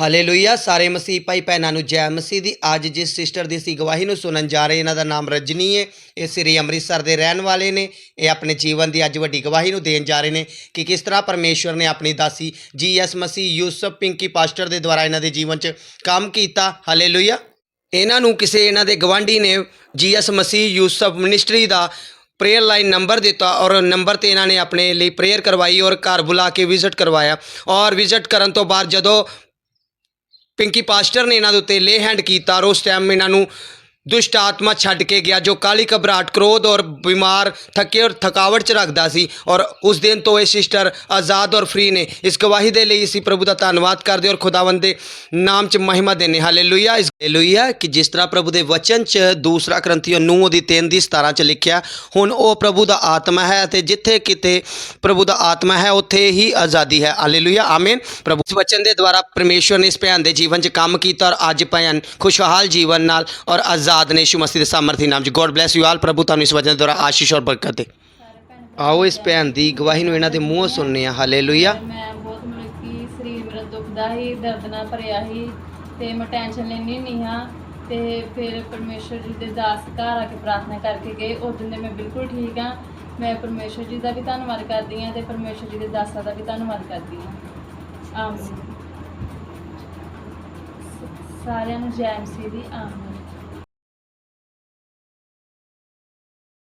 Hallelujah. ਸਾਰੇ ਮਸੀਹ ਭਾਈ ਭੈਣਾਂ ਨੂੰ ਜੈ ਮਸੀਹ ਦੀ। ਅੱਜ ਜਿਸ ਸਿਸਟਰ ਦੀ ਸੀ ਗਵਾਹੀ ਨੂੰ ਸੁਣਨ ਜਾ ਰਹੇ ਇਹਨਾਂ ਦਾ ਨਾਮ ਰਜਨੀ ਹੈ। ਇਹ ਸ੍ਰੀ ਅੰਮ੍ਰਿਤਸਰ ਦੇ ਰਹਿਣ ਵਾਲੇ ਨੇ। ਇਹ ਆਪਣੇ ਜੀਵਨ ਦੀ ਅੱਜ ਵੱਡੀ ਗਵਾਹੀ ਨੂੰ ਦੇਣ ਜਾ ਰਹੇ ਨੇ ਕਿ ਕਿਸ ਤਰ੍ਹਾਂ ਪਰਮੇਸ਼ਵਰ ਨੇ ਆਪਣੀ ਦਾਸੀ ਜੀਐਸ ਮਸੀਹ ਯੂਸਫ ਪਿੰਕੀ ਪਾਸਟਰ ਦੇ ਦੁਆਰਾ ਇਹਨਾਂ ਦੇ ਜੀਵਨ 'ਚ ਕੰਮ ਕੀਤਾ। ਹਾਲੇਲੂਇਆ। ਇਹਨਾਂ ਨੂੰ ਕਿਸੇ ਇਹਨਾਂ ਦੇ ਗਵਾਂਢੀ ਨੇ G S Masih Yusuf ministry ਦਾ ਪ੍ਰੇਅਰ ਲਾਈਨ ਨੰਬਰ ਦਿੱਤਾ ਔਰ ਨੰਬਰ ਤੇ ਇਹਨਾਂ ਨੇ ਆਪਣੇ ਲਈ ਪ੍ਰੇਅਰ ਕਰਵਾਈ ਔਰ ਘਰ ਬੁਲਾ ਕੇ ਵਿਜ਼ਿਟ ਕਰਵਾਇਆ। ਔਰ ਵਿਜ਼ਿਟ ਕਰਨ ਤੋਂ ਬਾਅਦ ਜਦੋਂ ਪਿੰਕੀ ਪਾਸਟਰ ਨੇ ਇਹਨਾਂ ਦੇ ਉੱਤੇ ਲੇ ਹੈਂਡ ਕੀਤਾ ਔਰ ਉਸ ਟਾਈਮ ਇਹਨਾਂ ਨੂੰ ਦੁਸ਼ਟ ਆਤਮਾ ਛੱਡ ਕੇ ਗਿਆ, ਜੋ ਕਾਲੀ ਘਬਰਾਹਟ, ਕ੍ਰੋਧ ਔਰ ਬਿਮਾਰ, ਥੱਕੇ ਔਰ ਥਕਾਵਟ ਚ ਰੱਖਦਾ ਸੀ ਔਰ ਉਸ ਦਿਨ ਤੋਂ ਇਹ ਸਿਸਟਰ ਆਜ਼ਾਦ ਔਰ ਫ੍ਰੀ ਨੇ। ਇਸ ਗਵਾਹੀ ਦੇ ਲਈ ਅਸੀਂ ਪ੍ਰਭੂ ਦਾ ਧੰਨਵਾਦ ਕਰਦੇ ਔਰ ਖੁਦਾਵੰਦ ਦੇ ਨਾਮ ਚ ਮਹਿਮਾ ਦੇਨੇ ਹਾਲੇਲੂਇਆ ਇਸ ਹਾਲੇਲੂਇਆ ਕਿ ਜਿਸ ਤਰ੍ਹਾਂ ਪ੍ਰਭੂ ਦੇ ਵਚਨ ਚ ਦੂਸਰਾ ਗ੍ਰੰਥੀਓ 9 ਦੀ 3 ਦੀ 17 ਚ ਲਿਖਿਆ, ਹੁਣ ਉਹ ਪ੍ਰਭੂ ਦਾ ਆਤਮਾ ਹੈ ਅਤੇ ਜਿੱਥੇ ਕਿਤੇ ਪ੍ਰਭੂ ਦਾ ਆਤਮਾ ਹੈ, ਉੱਥੇ ਹੀ ਆਜ਼ਾਦੀ ਹੈ। ਹਾਲੇਲੂਇਆ ਆਮੀਨ। ਪ੍ਰਭੂ ਇਸ ਵਚਨ ਦੇ ਦੁਆਰਾ ਪਰਮੇਸ਼ਵਰ ਨੇ ਇਸ ਭੈਣ ਦੇ ਜੀਵਨ 'ਚ ਕੰਮ ਕੀਤਾ ਔਰ ਅੱਜ ਭੈਣ ਖੁਸ਼ਹਾਲ ਜੀਵਨ ਨਾਲ ਔਰ ਆਜ਼ਾਦ ਨੇ ਯਿਸੂ ਮਸੀਹ ਦੇ ਸਾਮਰਥੀ ਨਾਮ 'ਚ ਗੋਡ ਬlesਸ ਯੂ ਆਲ ਪ੍ਰਭੂ ਤੁਹਾਨੂੰ ਇਸ ਵਚਨ ਦੁਆਰਾ ਆਸ਼ੀਸ਼ ਔਰ ਬਰਕਤ ਦੇ। ਆਓ ਇਸ ਭੈਣ ਦੀ ਗਵਾਹੀ ਨੂੰ ਇਹਨਾਂ ਦੇ ਮੂੰਹੋਂ ਸੁਣਨੇ ਆ ਹਾਲੇਲੂਇਆ ਮੈਂ ਬਹੁਤ ਮਤਲਬ ਸਰੀਰ ਮੇਰਾ ਦੁਖਦਾ ਸੀ, ਦਰਦ ਨਾਲ ਭਰਿਆ ਸੀ ਤੇ ਮੈਂ ਟੈਨਸ਼ਨ ਲੈਣੀ ਨਹੀਂ ਹਾਂ। ਤੇ ਫਿਰ ਪਰਮੇਸ਼ਰ ਜੀ ਦੇ ਦਾਸ ਘਰ ਆ ਕੇ ਪ੍ਰਾਰਥਨਾ ਕਰਕੇ ਗਏ। ਉਸ ਦਿਨ ਦੇ ਮੈਂ ਬਿਲਕੁਲ ਠੀਕ ਹਾਂ। ਮੈਂ ਪਰਮੇਸ਼ਰ ਜੀ ਦਾ ਵੀ ਧੰਨਵਾਦ ਕਰਦੀ ਹਾਂ ਤੇ ਪਰਮੇਸ਼ਰ ਜੀ ਦੇ ਦਾਸਾਂ ਦਾ ਵੀ ਧੰਨਵਾਦ ਕਰਦੀ ਹਾਂ। ਆਮੀਨ। ਸਾਰਿਆਂ ਨੂੰ ਜੈ ਮਸੀਹ ਦੀ ਆਮੀਨ।